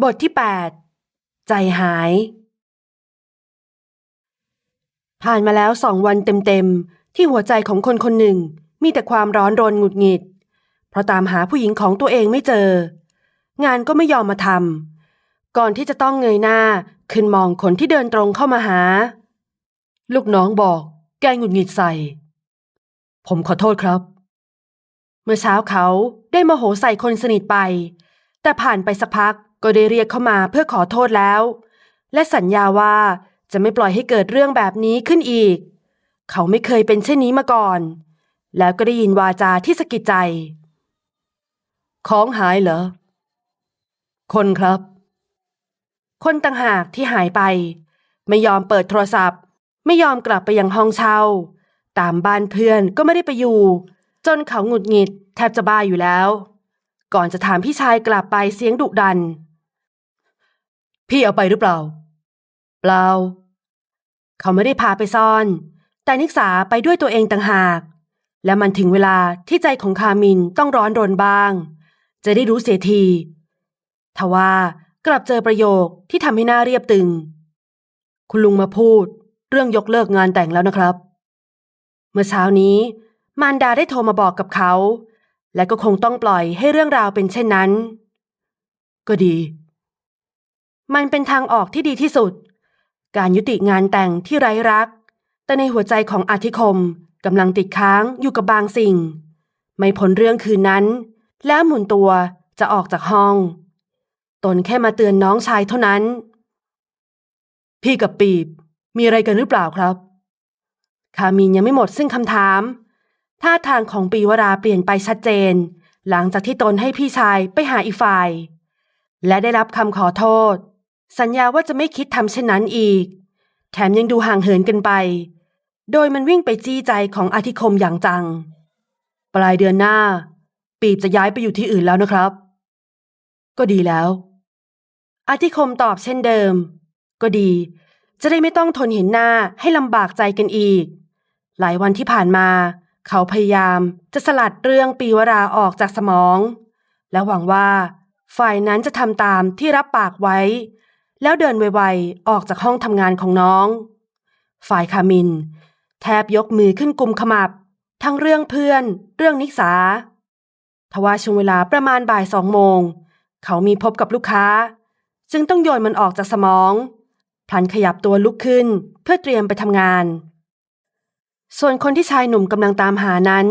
บทที่ 8 ใจหาย ผ่านมาแล้วสองวันเต็มๆ ที่หัวใจของคนคนหนึ่งมีแต่ความร้อนรนหงุดหงิด เพราะตามหาผู้หญิงของตัวเองไม่เจอ งานก็ไม่ยอมมาทำก่อนที่จะต้องเงยหน้าขึ้นมองคนที่เดินตรงเข้ามาหา ลูกน้องบอก แกหงุดหงิดใส่ ผมขอโทษครับ เมื่อเช้าเขาได้มโหใส่คนสนิทไป แต่ผ่านไปสักพัก ก็ได้เรียกเข้ามาเพื่อขอโทษแล้ว และสัญญาว่าจะไม่ปล่อยให้เกิดเรื่องแบบนี้ขึ้นอีก เขาไม่เคยเป็นเช่นนี้มาก่อน แล้วก็ได้ยินวาจาที่สะกิดใจ ของหายเหรอ คนครับ คนต่างหากที่หายไป ไม่ยอมเปิดโทรศัพท์ ไม่ยอมกลับไปยังห้องเช่า ตามบ้านเพื่อนก็ไม่ได้ไปอยู่ จนเขาหงุดหงิดแทบจะบ้าอยู่แล้ว ก่อนจะถามพี่ชายกลับไปเสียงดุดัน พี่เอาไปหรือเปล่า เปล่า เขาไม่ได้พาไปซ่อน แต่นิกสาไปด้วยตัวเองต่างหาก และมันถึงเวลาที่ใจของคามินต้องร้อนรนบ้าง จะได้รู้เสียทีทว่ากลับเจอประโยคที่ทำให้หน้าเรียบตึง คุณลุงมาพูด เรื่องยกเลิกงานแต่งแล้วนะครับ เมื่อเช้านี้ มารดาได้โทรมาบอกกับเขา และก็คงต้องปล่อยให้เรื่องราวเป็นเช่นนั้น ก็ดี มันเป็นทางออกที่ดีที่สุด การยุติงานแต่งที่ไร้รัก แต่ในหัวใจของอาธิคมกำลังติดค้างอยู่กับบางสิ่ง ไม่พ้นเรื่องคืนนั้น แล้วหมุนตัวจะออกจากห้อง ตนแค่มาเตือนน้องชายเท่านั้น พี่กับปีบมีอะไรกันหรือเปล่าครับคามินยังไม่หมดซึ่งคำถาม ท่าทางของปีวราเปลี่ยนไปชัดเจน หลังจากที่ตนให้พี่ชายไปหาอีกฝ่าย และได้รับคำขอโทษ สัญญาว่าจะไม่คิดทำเช่นนั้นอีก แถมยังดูห่างเหินกันไป โดยมันวิ่งไปจี้ใจของอาธิคมอย่างจัง ปลายเดือนหน้า ปีบจะย้ายไปอยู่ที่อื่นแล้วนะครับ ก็ดีแล้ว อาธิคมตอบเช่นเดิม ก็ดี จะได้ไม่ต้องทนเห็นหน้าให้ลำบากใจกันอีก หลายวันที่ผ่านมา เขาพยายามจะสลัดเรื่องปีวราออกจากสมอง และหวังว่า ฝ่ายนั้นจะทำตามที่รับปากไว้ แล้วเดินไวๆ ออกจากห้องทำงานของน้อง ฝ่ายคามิน แทบยกมือขึ้นกุมขมับ ทั้งเรื่องเพื่อน เรื่องนิสาทว่าช่วงเวลาประมาณบ่ายสองโมง เขามีพบกับลูกค้า จึงต้องโยนมันออกจากสมองพลันขยับตัวลุกขึ้นเพื่อเตรียมไปทำงาน ส่วนคนที่ชายหนุ่มกำลังตามหานั้น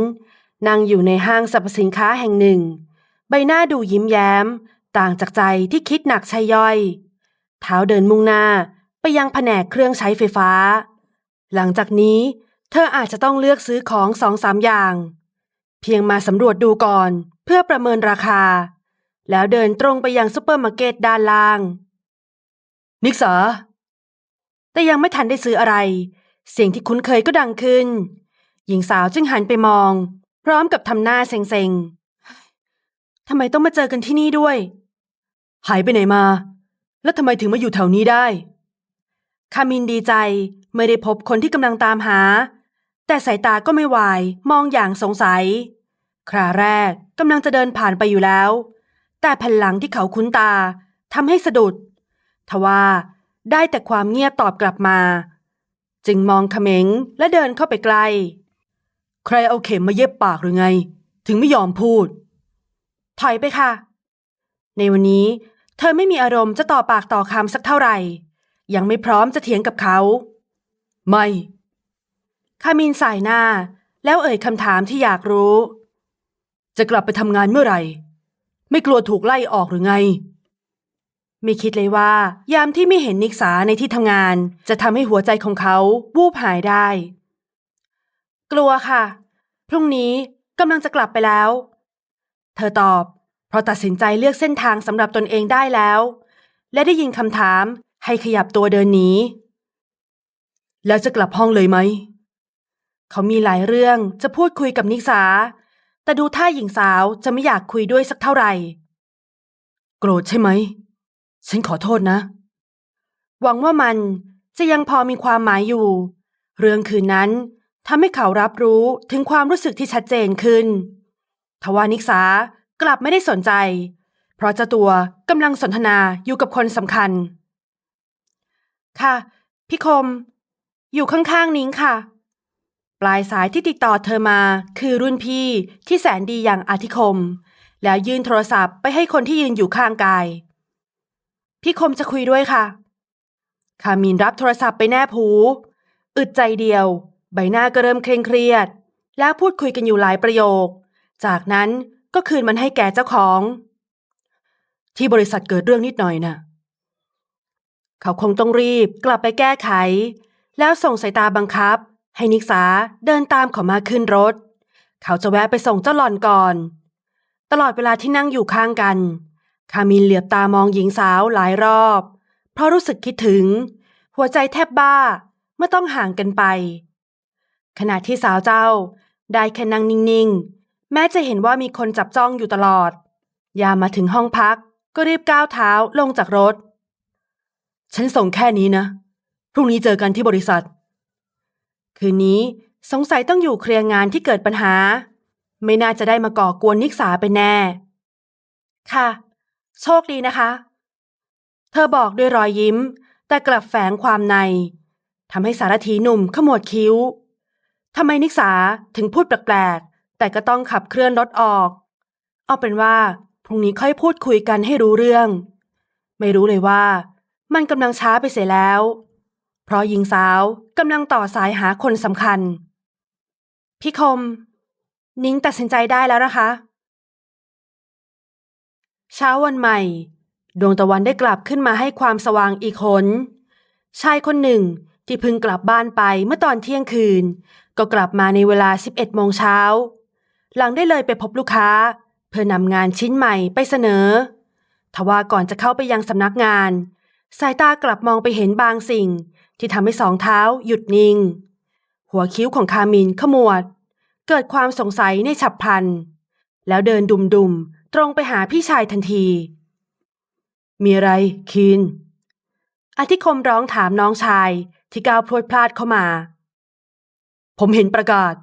นั่งอยู่ในห้างสรรพสินค้าแห่งหนึ่ง ใบหน้าดูยิ้มแย้ม ต่างจากใจที่คิดหนักใช่ย่อย เท้าเดินมุ่งหน้าไปยังแผนกเครื่องใช้ไฟฟ้า หลังจากนี้ เธออาจจะต้องเลือกซื้อของสองสามอย่าง เพียงมาสำรวจดูก่อนเพื่อประเมินราคา แล้วเดินตรงไปยังซูเปอร์มาร์เก็ตด้านล่าง นิกษาแต่ยังไม่ทันได้ซื้ออะไร เสียงที่คุ้นเคยก็ดังขึ้น หญิงสาวจึงหันไปมอง พร้อมกับทำหน้าเซ็งๆทำไมต้องมาเจอกันที่นี่ด้วย หายไปไหนมา แล้วทำไมถึงมาอยู่แถวนี้ได้คามินดีใจไม่ได้พบคนที่กำลังตามหา แต่สายตาก็ไม่วายมองอย่างสงสัย คราแรกกำลังจะเดินผ่านไปอยู่แล้ว แต่แผ่นหลังที่เขาคุ้นตาทำให้สะดุด ทว่าได้แต่ความเงียบตอบกลับมา จึงมองเขม็งและเดินเข้าไปใกล้ใครเอาเข็มมาเย็บปากหรือไง ถึงไม่ยอมพูด ถอยไปค่ะ ในวันนี้ เธอไม่มีอารมณ์จะต่อปากต่อคำสักเท่าไหร่ ยังไม่พร้อมจะเถียงกับเขา ไม่คามินสายหน้า แล้วเอ่ยคำถามที่อยากรู้ จะกลับไปทำงานเมื่อไหร่ ไม่กลัวถูกไล่ออกหรือไงไม่คิดเลยว่า ยามที่ไม่เห็นนิกษาในที่ทำงาน จะทำให้หัวใจของเขาวูบหายได้ กลัวค่ะ พรุ่งนี้กำลังจะกลับไปแล้ว เธอตอบ เพราะตัดสินใจเลือกเส้นทางสำหรับตนเองได้แล้ว และได้ยินคำถามให้ขยับตัวเดินหนีแล้วจะกลับห้องเลยไหม เขามีหลายเรื่องจะพูดคุยกับนิสา แต่ดูท่าหญิงสาวจะไม่อยากคุยด้วยสักเท่าไหร่ โกรธใช่ไหม ฉันขอโทษนะ หวังว่ามันจะยังพอมีความหมายอยู่ เรื่องคืนนั้นทำให้เขารับรู้ถึงความรู้สึกที่ชัดเจนขึ้น ทว่านิสา กลับไม่ได้สนใจ เพราะเจ้าตัวกำลังสนทนาอยู่กับคนสำคัญ ค่ะ พี่คม อยู่ข้างๆนิ้งค่ะ ปลายสายที่ติดต่อเธอมาคือรุ่นพี่ที่แสนดีอย่างอาทิคม แล้วยื่นโทรศัพท์ไปให้คนที่ยืนอยู่ข้างกาย พี่คมจะคุยด้วยค่ะ คามินรับโทรศัพท์ไปแนบหูอึดใจเดียว ใบหน้าก็เริ่มเคร่งเครียด แล้วพูดคุยกันอยู่หลายประโยค จากนั้น ก็คืนมันให้แก่เจ้าของ ที่บริษัทเกิดเรื่องนิดหน่อยน่ะ เขาคงต้องรีบกลับไปแก้ไข แล้วส่งสายตาบังคับ ให้นิกษาเดินตามเขามาขึ้นรถ เขาจะแวะไปส่งเจ้าหล่อนก่อน ตลอดเวลาที่นั่งอยู่ข้างกัน คามินเหลือบตามองหญิงสาวหลายรอบ เพราะรู้สึกคิดถึง หัวใจแทบบ้าเมื่อต้องห่างกันไป ขณะที่สาวเจ้าได้แค่นั่งนิ่งๆ แม้จะเห็นว่ามีคนจับจ้องอยู่ตลอด ยามมาถึงห้องพักก็รีบก้าวเท้าลงจากรถ ฉันส่งแค่นี้นะ พรุ่งนี้เจอกันที่บริษัท คืนนี้สงสัยต้องอยู่เคลียร์งานที่เกิดปัญหา ไม่น่าจะได้มาก่อกวนนิกษาไปแน่ ค่ะ โชคดีนะคะ เธอบอกด้วยรอยยิ้ม แต่กลับแฝงความในทำให้สารถีหนุ่มขมวดคิ้วทำไมนิกษาถึงพูดแปลก แต่ก็ต้องขับเคลื่อนรถออก เอาเป็นว่าพรุ่งนี้ค่อยพูดคุยกันให้รู้เรื่อง ไม่รู้เลยว่า มันกำลังช้าไปเสียแล้ว เพราะหญิงสาวกำลังต่อสายหาคนสำคัญ พี่คม นิ้งตัดสินใจได้แล้วนะคะ เช้าวันใหม่ ดวงตะวันได้กลับขึ้นมาให้ความสว่างอีกหนชายคนหนึ่งที่เพิ่งกลับบ้านไปเมื่อตอนเที่ยงคืน ก็กลับมาในเวลา 11โมงเช้า หลังได้เลยไปพบลูกค้า เพื่อนำงานชิ้นใหม่ไปเสนอ ทว่าก่อนจะเข้าไปยังสำนักงาน สายตากลับมองไปเห็นบางสิ่ง ที่ทำให้สองเท้าหยุดนิ่ง หัวคิ้วของคามินขมวด เกิดความสงสัยในฉับพลัน แล้วเดินดุมๆตรงไปหาพี่ชายทันที มีอะไรคินอธิคมร้องถามน้องชายที่ก้าวพลวดพลาดเข้ามา ผมเห็นประกาศ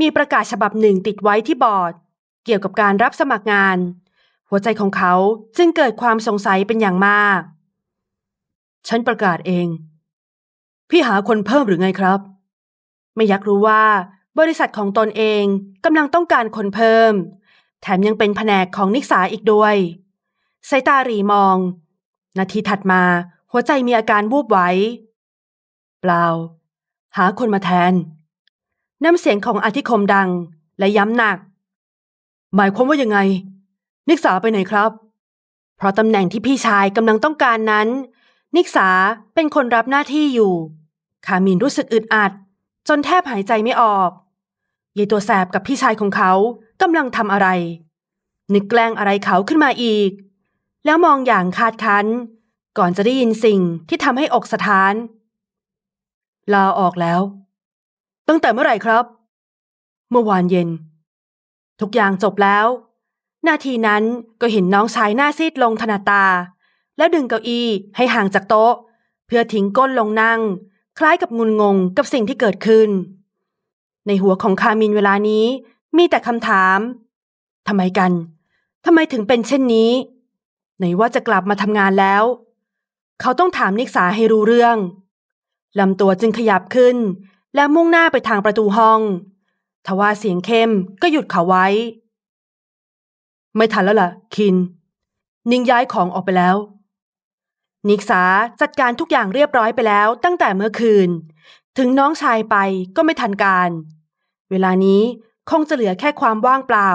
มีประกาศฉบับหนึ่งติดไว้ที่บอร์ด เกี่ยวกับการรับสมัครงาน หัวใจของเขาจึงเกิดความสงสัยเป็นอย่างมาก ฉันประกาศเอง พี่หาคนเพิ่มหรือไงครับ ไม่อยากรู้ว่า บริษัทของตนเองกำลังต้องการคนเพิ่ม แถมยังเป็นแผนกของนิกษาอีกด้วยสายตารีมอง นาทีถัดมาหัวใจมีอาการวูบไหวเปล่า หาคนมาแทน น้ำเสียงของอธิคมดัง และย้ำหนัก หมายความว่ายังไง นิกษาไปไหนครับ เพราะตำแหน่งที่พี่ชายกำลังต้องการนั้น นิกษาเป็นคนรับหน้าที่อยู่คามินรู้สึกอึดอัด จนแทบหายใจไม่ออกยายตัวแสบกับพี่ชายของเขากำลังทำอะไร นึกแกล้งอะไรเขาขึ้นมาอีก แล้วมองอย่างคาดคั้น ก่อนจะได้ยินสิ่งที่ทำให้อกสะท้าน ลาออกแล้ว ตั้งแต่เมื่อไหร่ครับ เมื่อวานเย็น ทุกอย่างจบแล้ว นาทีนั้นก็เห็นน้องชายหน้าซีดลงถนัดตา แล้วดึงเก้าอี้ให้ห่างจากโต๊ะ เพื่อทิ้งก้นลงนั่ง คล้ายกับงุนงงกับสิ่งที่เกิดขึ้น ในหัวของคามินเวลานี้มีแต่คำถามทำไมกันทำไมถึงเป็นเช่นนี้ ไหนว่าจะกลับมาทำงานแล้ว เขาต้องถามนิกษาให้รู้เรื่องลำตัวจึงขยับขึ้น และมุ่งหน้าไปทางประตูห้อง ทว่าเสียงเข้มก็หยุดเขาไว้ ไม่ทันแล้วล่ะ คิน นิ่งย้ายของออกไปแล้ว นิกษาจัดการทุกอย่างเรียบร้อยไปแล้วตั้งแต่เมื่อคืน ถึงน้องชายไปก็ไม่ทันการ เวลานี้คงจะเหลือแค่ความว่างเปล่า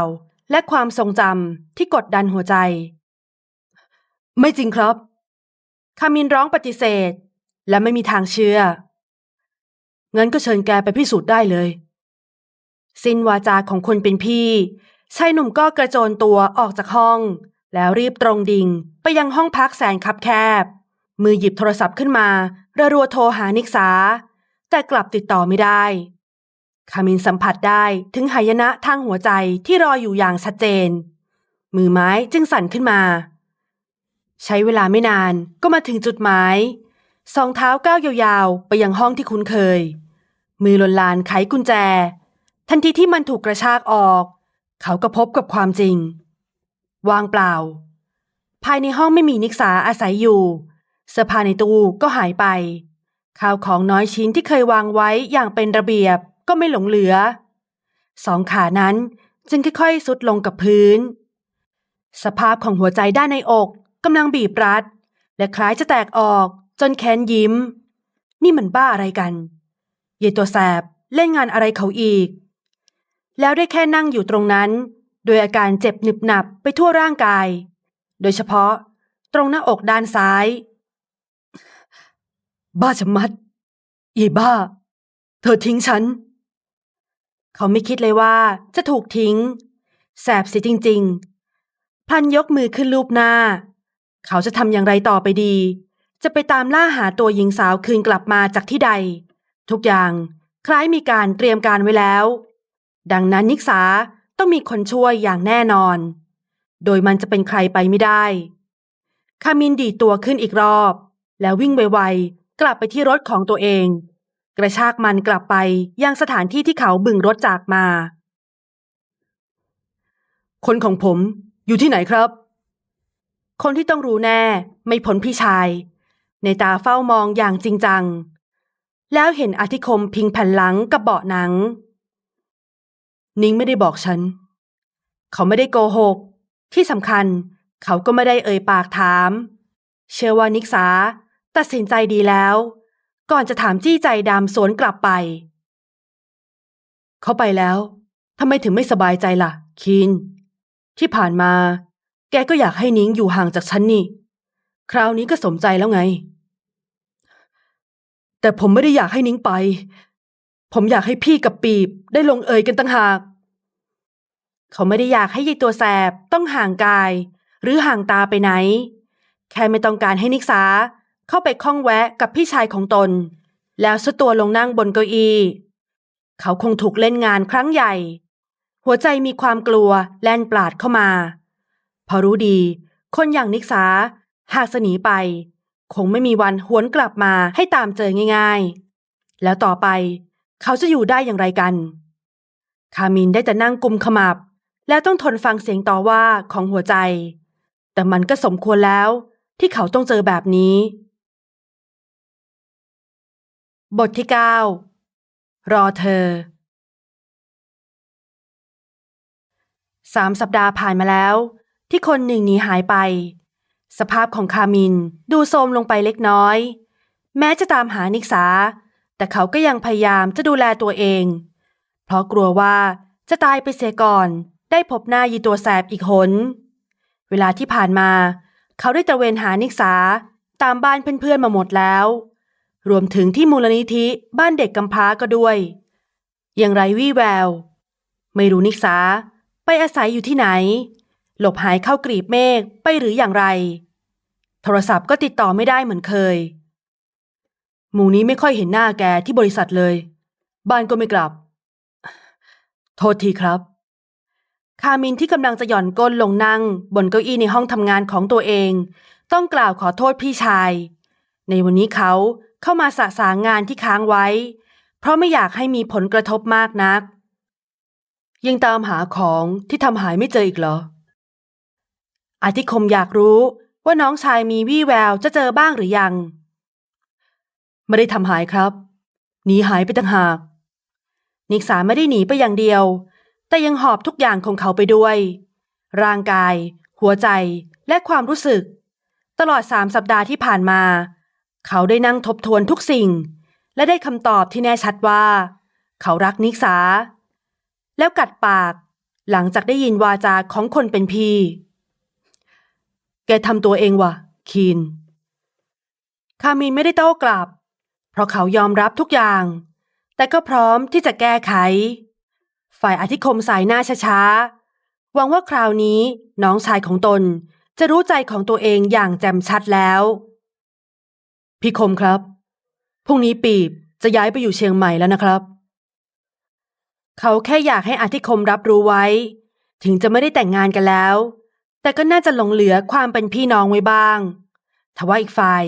และความทรงจำที่กดดันหัวใจ ไม่จริงครับ คามินร้องปฏิเสธ และไม่มีทางเชื่อ งั้นก็เชิญแกไปพิสูจน์ได้เลย สิ้นวาจาของคนเป็นพี่ชายหนุ่มก็กระโจนตัวออกจากห้อง แล้วรีบตรงดิ่งไปยังห้องพักแสนคับแคบ มือหยิบโทรศัพท์ขึ้นมาระรัวโทรหานิกษา แต่กลับติดต่อไม่ได้คามินสัมผัสได้ถึงหายนะทางหัวใจที่รออยู่อย่างชัดเจน มือไม้จึงสั่นขึ้นมา ใช้เวลาไม่นานก็มาถึงจุดหมาย สองเท้าก้าวยาวๆ ไปยังห้องที่คุ้นเคย มือลนลานไขกุญแจ ทันทีที่มันถูกกระชากออก เขาก็พบกับความจริง วางเปล่า ภายในห้องไม่มีนิกษาอาศัยอยู่เสื้อผ้าในตู้ก็หายไป ข้าวของน้อยชิ้นที่เคยวางไว้อย่างเป็นระเบียบก็ไม่หลงเหลือ สองขานั้นจึงค่อยๆสุดลงกับพื้น สภาพของหัวใจด้านในอกกำลังบีบรัด และคล้ายจะแตกออก จนแค้นยิ้ม นี่มันบ้าอะไรกันเยายตัวแสบเล่นงานอะไรเขาอีก แล้วได้แค่นั่งอยู่ตรงนั้น โดยอาการเจ็บหนึบหนับไปทั่วร่างกาย โดยเฉพาะตรงหน้าอกด้านซ้าย บ้าชะมัดเย่บ้า เธอทิ้งฉัน เขาไม่คิดเลยว่าจะถูกทิ้ง แสบเสิจริง ๆ พันยกมือขึ้นลูบหน้า เขาจะทำอย่างไรต่อไปดี จะไปตามล่าหาตัวหญิงสาวคืนกลับมาจากที่ใด ทุกอย่างคล้ายมีการเตรียมการไว้แล้ว ดังนั้นนิกษาต้องมีคนช่วยอย่างแน่นอน โดยมันจะเป็นใครไปไม่ได้คามินดีตัวขึ้นอีกรอบ แล้ววิ่งไวๆกลับไปที่รถของตัวเอง กระชากมันกลับไปยังสถานที่ที่เขาบึงรถจากมา คนของผมอยู่ที่ไหนครับ คนที่ต้องรู้แน่ไม่พ้นพี่ชาย ในตาเฝ้ามองอย่างจริงจัง แล้วเห็นอธิคมพิงแผ่นหลังกับเบาะหนัง นิ้งไม่ได้บอกฉัน เขาไม่ได้โกหก ที่สำคัญเขาก็ไม่ได้เอ่ยปากถาม เชื่อว่านิกษาตัดสินใจดีแล้ว ก่อนจะถามจี้ใจดำสวนกลับไป เขาไปแล้วทำไมถึงไม่สบายใจล่ะคีนที่ผ่านมา แกก็อยากให้นิ้งอยู่ห่างจากฉันนี่ คราวนี้ก็สมใจแล้วไง แต่ผมไม่ได้อยากให้นิ้งไป ผมอยากให้พี่กับปีบได้ลงเอยกันตั้งหาก เขาไม่ได้อยากให้ยายตัวแสบต้องห่างกาย หรือห่างตาไปไหน แค่ไม่ต้องการให้นิกษาเข้าไปข้องแวะกับพี่ชายของตน แล้วสตัวลงนั่งบนเก้าอี้เขาคงถูกเล่นงานครั้งใหญ่ หัวใจมีความกลัวแล่นปลาดเข้ามาเพอรู้ดี คนอย่างนิกษา หากสหนีไป คงไม่มีวันหวนกลับมาให้ตามเจอง่ายๆ แล้วต่อไปเขาจะอยู่ได้อย่างไรกัน คามินได้แต่นั่งกุมขมับ แล้วต้องทนฟังเสียงต่อว่าของหัวใจ แต่มันก็สมควรแล้วที่เขาต้องเจอแบบนี้ บทที่เก้ารอเธอสามสัปดาห์ผ่านมาแล้ว ที่คนหนึ่งหนีหายไป สภาพของคามินดูโทรมลงไปเล็กน้อย แม้จะตามหานิกษา แต่เขาก็ยังพยายามจะดูแลตัวเอง เพราะกลัวว่าจะตายไปเสียก่อน ได้พบหน้ายีตัวแสบอีกหน เวลาที่ผ่านมา เขาได้ตระเวนหานิกษาตามบ้านเพื่อนๆมาหมดแล้ว รวมถึงที่มูลนิธิบ้านเด็กกำพร้าก็ด้วย อย่างไรวี่แวว ไม่รู้นิกษาไปอาศัยอยู่ที่ไหน หลบหายเข้ากรีบเมฆไปหรืออย่างไร โทรศัพท์ก็ติดต่อไม่ได้เหมือนเคย หมู่นี้ไม่ค่อยเห็นหน้าแกที่บริษัทเลย บ้านก็ไม่กลับ โทษทีครับ คามินที่กำลังจะหย่อนก้นลงนั่ง บนเก้าอี้ในห้องทำงานของตัวเอง ต้องกล่าวขอโทษพี่ชาย ในวันนี้เขาเข้ามาสะสางงานที่ค้างไว้ เพราะไม่อยากให้มีผลกระทบมากนัก ยังตามหาของที่ทำหายไม่เจออีกเหรอ อาทิคมอยากรู้ว่าน้องชายมีวี่แววจะเจอบ้างหรือยัง ไม่ได้ทำหายครับ หนีหายไปต่างหาก นิกษาไม่ได้หนีไปอย่างเดียว แต่ยังหอบทุกอย่างของเขาไปด้วย ร่างกาย หัวใจและความรู้สึก ตลอดสามสัปดาห์ที่ผ่านมา เขาได้นั่งทบทวนทุกสิ่ง และได้คำตอบที่แน่ชัดว่า เขารักนิกษาแล้วกัดปาก หลังจากได้ยินวาจาของคนเป็นพี่ แกทำตัวเองวะคีนคามินไม่ได้โต้กลับ เพราะเขายอมรับทุกอย่าง แต่ก็พร้อมที่จะแก้ไข ฝ่ายอธิคมสายหน้าช้าๆหวังว่าคราวนี้น้องชายของตนจะรู้ใจของตัวเองอย่างแจ่มชัดแล้ว พี่คมครับ พรุ่งนี้ปีบจะย้ายไปอยู่เชียงใหม่แล้วนะครับ เขาแค่อยากให้อธิคมรับรู้ไว้ ถึงจะไม่ได้แต่งงานกันแล้ว แต่ก็น่าจะหลงเหลือความเป็นพี่น้องไว้บ้าง ทว่าอีกฝ่าย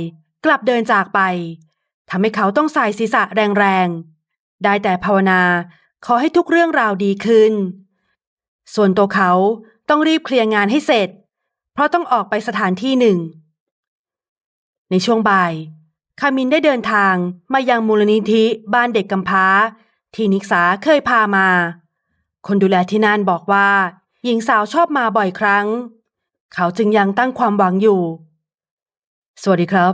กลับเดินจากไปทำให้เขาต้องใส่ศีรษะแรงๆ ได้แต่ภาวนาขอให้ทุกเรื่องราวดีขึ้น ส่วนตัวเขาต้องรีบเคลียร์งานให้เสร็จ เพราะต้องออกไปสถานที่หนึ่ง ในช่วงบ่าย คามินได้เดินทางมายังมูลนิธิบ้านเด็กกำพร้า ที่นิกษาเคยพามา คนดูแลที่นั่นบอกว่า หญิงสาวชอบมาบ่อยครั้ง เขาจึงยังตั้งความหวังอยู่ สวัสดีครับ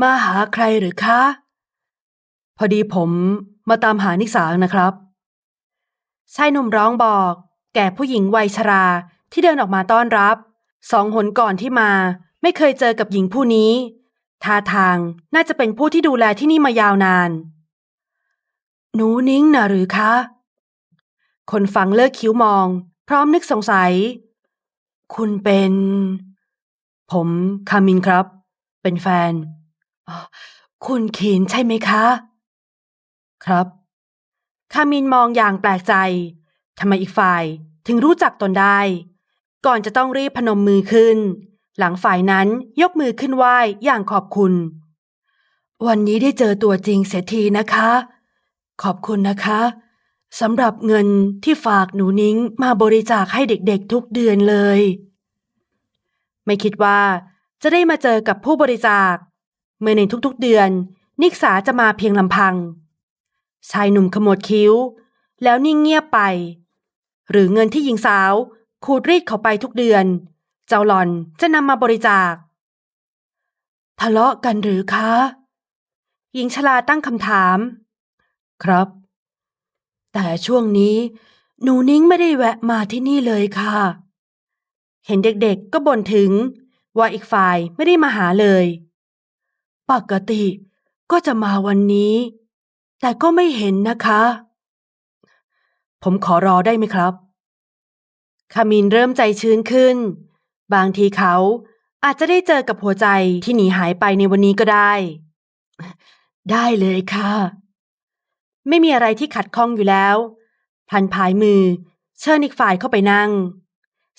มาหาใครหรือคะ พอดีผมมาตามหานิสานะครับ ชายหนุ่มร้องบอก แก่ผู้หญิงวัยชราที่เดินออกมาต้อนรับ สองหนก่อนที่มา ไม่เคยเจอกับหญิงผู้นี้ ท่าทางน่าจะเป็นผู้ที่ดูแลที่นี่มายาวนาน หนูนิ้งนะหรือคะ คนฟังเลิกคิ้วมอง พร้อมนึกสงสัย คุณเป็น ผมคามินครับ เป็นแฟน คุณขีนใช่ไหมคะ ครับคามินมองอย่างแปลกใจทำไมอีกฝ่ายถึงรู้จักตนได้ ก่อนจะต้องรีบพนมมือขึ้น หลังฝ่ายนั้นยกมือขึ้นไหว้อย่างขอบคุณ วันนี้ได้เจอตัวจริงเสียทีนะคะ ขอบคุณนะคะ สำหรับเงินที่ฝากหนูนิ้งมาบริจาคให้เด็กๆทุกเดือนเลย ไม่คิดว่าจะได้มาเจอกับผู้บริจาค เมื่อในทุกๆเดือน นิกษาจะมาเพียงลำพัง ชายหนุ่มขมวดคิ้ว แล้วนิ่งเงียบไป หรือเงินที่หญิงสาวขูดรีดเขาไปทุกเดือน เจ้าหล่อนจะนำมาบริจาค ทะเลาะกันหรือคะ หญิงชราตั้งคำถาม ครับ แต่ช่วงนี้ หนูนิ้งไม่ได้แวะมาที่นี่เลยค่ะ เห็นเด็กๆก็บ่นถึง ว่าอีกฝ่ายไม่ได้มาหาเลย ปกติก็จะมาวันนี้ แต่ก็ไม่เห็นนะคะ ผมขอรอได้ไหมครับคามินเริ่มใจชื้นขึ้น บางทีเขาอาจจะได้เจอกับหัวใจที่หนีหายไปในวันนี้ก็ได้ ได้เลยค่ะ ไม่มีอะไรที่ขัดข้องอยู่แล้ว พันพายมือ เชิญอีกฝ่ายเข้าไปนั่ง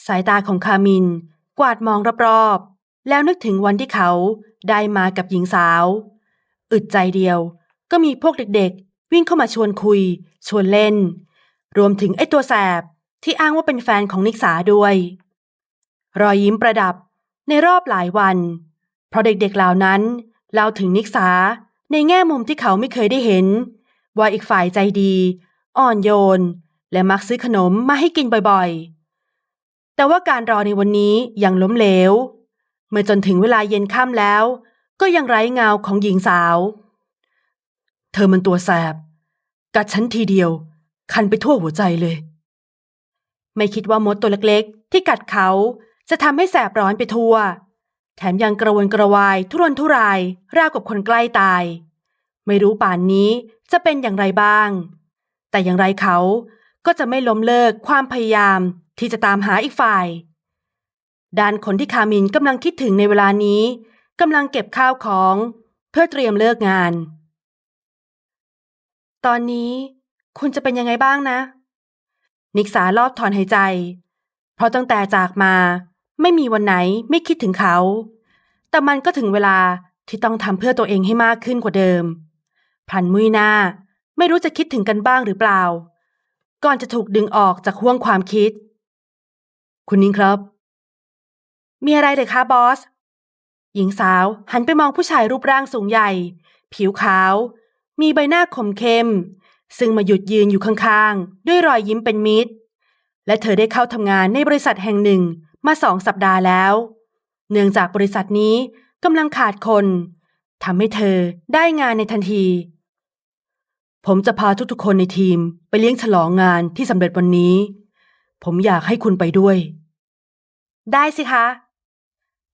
สายตาของคามิน กวาดมองรอบๆ แล้วนึกถึงวันที่เขาได้มากับหญิงสาว อึดใจเดียว ก็มีพวกเด็กๆ วิ่งเข้ามาชวนคุย ชวนเล่น รวมถึงไอ้ตัวแสบที่อ้างว่าเป็นแฟนของนิกษาด้วย รอยยิ้มประดับในรอบหลายวัน เพราะเด็กๆเหล่านั้นเล่าถึงนิกษาในแง่มุมที่เขาไม่เคยได้เห็น ว่าอีกฝ่ายใจดี อ่อนโยน และมักซื้อขนมมาให้กินบ่อยๆ แต่ว่าการรอในวันนี้ยังล้มเหลว เมื่อจนถึงเวลาเย็นค่ำแล้ว ก็ยังไร้เงาของหญิงสาว เธอมันตัวแสบ กัดฉันทีเดียว คันไปทั่วหัวใจเลย ไม่คิดว่ามดตัวเล็กๆ ที่กัดเขาจะทำให้แสบร้อนไปทั่ว แถมยังกระวนกระวายทุรนทุรายราวกับคนใกล้ตาย ไม่รู้ป่านนี้จะเป็นอย่างไรบ้าง แต่อย่างไรเขาก็จะไม่ล้มเลิกความพยายามที่จะตามหาอีกฝ่าย ด้านคนที่คามินกำลังคิดถึงในเวลานี้กำลังเก็บข้าวของ เพื่อเตรียมเลิกงาน ตอนนี้คุณจะเป็นยังไงบ้างนะ นิกสารอบถอนหายใจ เพราะตั้งแต่จากมาไม่มีวันไหนไม่คิดถึงเขา แต่มันก็ถึงเวลาที่ต้องทำเพื่อตัวเองให้มากขึ้นกว่าเดิม พลันมุยหน้า ไม่รู้จะคิดถึงกันบ้างหรือเปล่า ก่อนจะถูกดึงออกจากห่วงความคิด คุณนิ้งครับ มีอะไรเลยคะบอส หญิงสาวหันไปมองผู้ชายรูปร่างสูงใหญ่ ผิวขาว มีใบหน้าคมเข้ม ซึ่งมาหยุดยืนอยู่ข้างๆ ด้วยรอยยิ้มเป็นมิตร และเธอได้เข้าทำงานในบริษัทแห่งหนึ่งมาสองสัปดาห์แล้ว เนื่องจากบริษัทนี้กำลังขาดคนทำให้เธอได้งานในทันที ผมจะพาทุกๆคนในทีมไปเลี้ยงฉลองงานที่สำเร็จวันนี้ ผมอยากให้คุณไปด้วย ได้สิคะ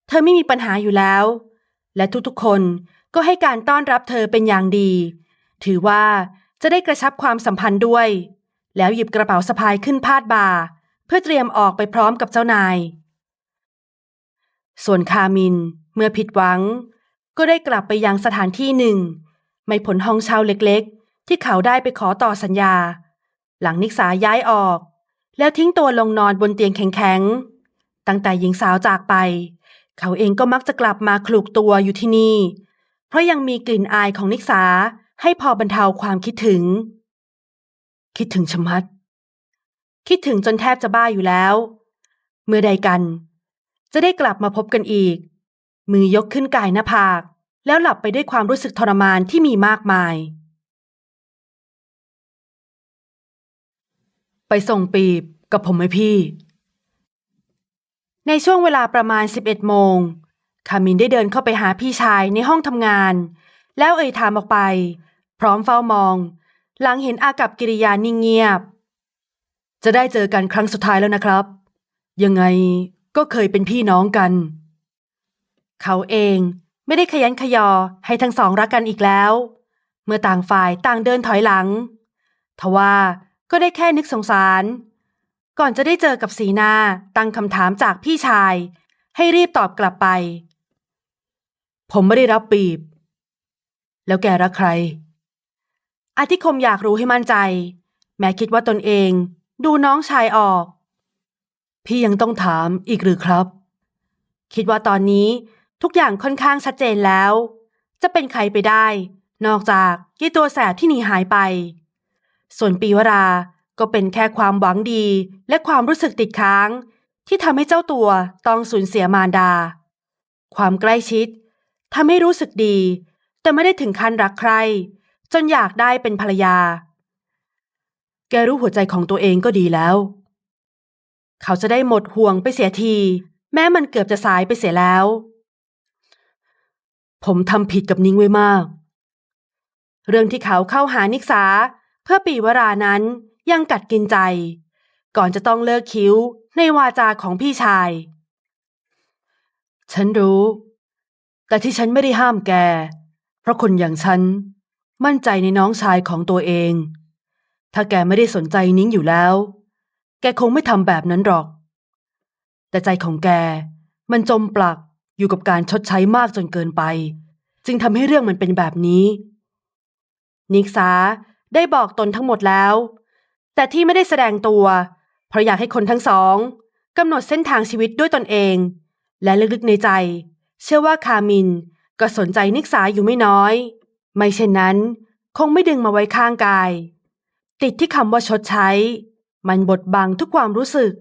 เธอไม่มีปัญหาอยู่แล้ว และทุกๆคนก็ให้การต้อนรับเธอเป็นอย่างดี ถือว่าจะได้กระชับความสัมพันธ์ด้วย แล้วหยิบกระเป๋าสะพายขึ้นพาดบ่าเพื่อเตรียมออกไปพร้อมกับเจ้านาย ส่วนคามินเมื่อผิดหวัง ก็ได้กลับไปยังสถานที่หนึ่ง ไม่ผลห้องเช่าเล็กๆ ที่เขาได้ไปขอต่อสัญญา หลังนิกษาย้ายออก แล้วทิ้งตัวลงนอนบนเตียงแข็งๆ ตั้งแต่หญิงสาวจากไป เขาเองก็มักจะกลับมาคลุกตัวอยู่ที่นี่ เพราะยังมีกลิ่นอายของนิกษาให้พอบรรเทาความคิดถึง คิดถึงชมัด คิดถึงจนแทบจะบ้าอยู่แล้ว เมื่อใดกัน จะได้กลับมาพบกันอีก มือยกขึ้นกายหน้าผาก แล้วหลับไปด้วยความรู้สึกทรมานที่มีมากมาย ไปส่งปีบกับผมไหมพี่ ในช่วงเวลาประมาณ 11 โมงคามินได้เดินเข้าไปหาพี่ชายในห้องทำงาน แล้วเอ่ยถามออกไป พร้อมเฝ้ามอง หลังเห็นอากับกิริยานิ่งเงียบ จะได้เจอกันครั้งสุดท้ายแล้วนะครับ ยังไงก็เคยเป็นพี่น้องกัน เขาเองไม่ได้ขยันขยอให้ทั้งสองรักกันอีกแล้ว เมื่อต่างฝ่ายต่างเดินถอยหลังทว่า ก็ได้แค่นึกสงสาร ก่อนจะได้เจอกับสีนาตั้งคำถามจากพี่ชาย ให้รีบตอบกลับไป ผมไม่ได้รับปีบ แล้วแกรักใครอาทิคมอยากรู้ให้มั่นใจ แม้คิดว่าตนเอง ดูน้องชายออก พี่ยังต้องถามอีกหรือครับ คิดว่าตอนนี้ทุกอย่างค่อนข้างชัดเจนแล้ว จะเป็นใครไปได้ นอกจากยี่ตัวแสบที่หนีหายไป ส่วนปีวราก็เป็นแค่ความหวังดีและความรู้สึกติดค้าง ที่ทำให้เจ้าตัวต้องสูญเสียมารดา ความใกล้ชิดทำให้รู้สึกดี แต่ไม่ได้ถึงขั้นรักใคร จนอยากได้เป็นภรรยา แกรู้หัวใจของตัวเองก็ดีแล้ว เขาจะได้หมดห่วงไปเสียที แม้มันเกือบจะสายไปเสียแล้ว ผมทำผิดกับนิ้งไว้มาก เรื่องที่เขาเข้าหานิกษา เพื่อปีวรานั้นยังกัดกินใจ ก่อนจะต้องเลิกคิ้วในวาจาของพี่ชาย ฉันรู้ แต่ที่ฉันไม่ได้ห้ามแก เพราะคนอย่างฉัน มั่นใจในน้องชายของตัวเอง ถ้าแกไม่ได้สนใจนิ้งอยู่แล้ว แกคงไม่ทำแบบนั้นหรอก แต่ใจของแกมันจมปลักอยู่กับการชดใช้มากจนเกินไป จึงทำให้เรื่องมันเป็นแบบนี้ นิกษา ได้บอกตนทั้งหมดแล้ว แต่ที่ไม่ได้แสดงตัว เพราะอยากให้คนทั้งสองกำหนดเส้นทางชีวิตด้วยตนเอง และลึกๆในใจ เชื่อว่าคามินก็สนใจนิกษาอยู่ไม่น้อย ไม่เช่นนั้น คงไม่ดึงมาไว้ข้างกาย ติดที่คำว่าชดใช้ มันบดบังทุกความรู้สึก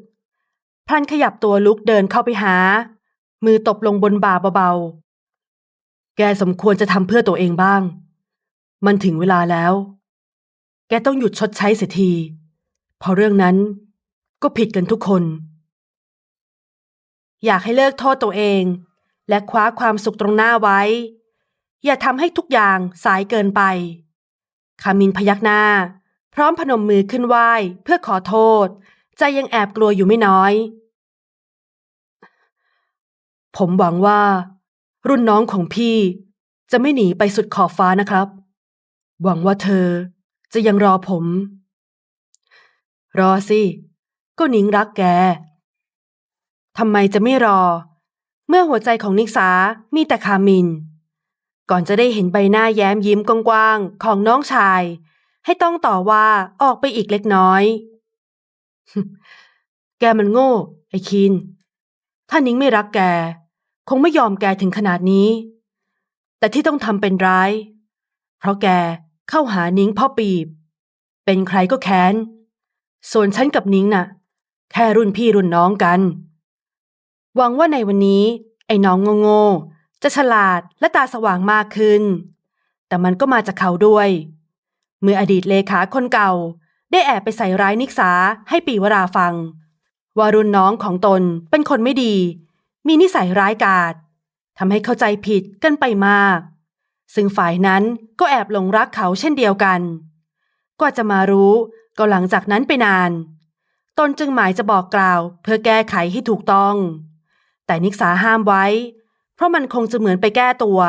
พลันขยับตัวลุกเดินเข้าไปหา มือตบลงบนบ่าเบาๆแกสมควรจะทำเพื่อตัวเองบ้าง มันถึงเวลาแล้ว กต้องหยุดชดใช้เสียทีเพราะเรื่องนั้นก็ผิดกันทุกคน อยากให้เลิกโทษตัวเอง และคว้าความสุขตรงหน้าไว้ อย่าทำให้ทุกอย่างสายเกินไป คามินพยักหน้า พร้อมพนมมือขึ้นไหว้เพื่อขอโทษ ใจยังแอบกลัวอยู่ไม่น้อย ผมหวังว่า รุ่นน้องของพี่จะไม่หนีไปสุดขอบฟ้านะครับ หวังว่าเธอ จะยังรอผม รอสิ ก็นิงรักแกทำไมจะไม่รอ เมื่อหัวใจของนิกษามีแต่คามิน ก่อนจะได้เห็นใบหน้าแย้มยิ้มกว้างๆของน้องชาย ให้ต้องต่อว่าออกไปอีกเล็กน้อย แกมันโง่ ไอ้คิน ถ้านิ้งไม่รักแก คงไม่ยอมแกถึงขนาดนี้ แต่ที่ต้องทำเป็นร้าย เพราะแก เข้าหานิ้งพ่อปีบ เป็นใครก็แค้น ส่วนฉันกับนิ้งน่ะ แค่รุ่นพี่รุ่นน้องกัน หวังว่าในวันนี้ ไอ้น้องโง่ๆจะฉลาดและตาสว่างมากขึ้น แต่มันก็มาจากเขาด้วย เมื่ออดีตเลขาคนเก่า ได้แอบไปใส่ร้ายนิกษาให้ปีวราฟัง ว่ารุ่นน้องของตนเป็นคนไม่ดี มีนิสัยร้ายกาจทำให้เข้าใจผิดกันไปมาก ซึ่งฝ่ายนั้นก็แอบหลงรักเขาเช่นเดียวกันกว่าจะมารู้ก็หลังจากนั้นไปนาน ตนจึงหมายจะบอกกล่าวเพื่อแก้ไขให้ถูกต้อง แต่นิกษาห้ามไว้ เพราะมันคงจะเหมือนไปแก้ตัว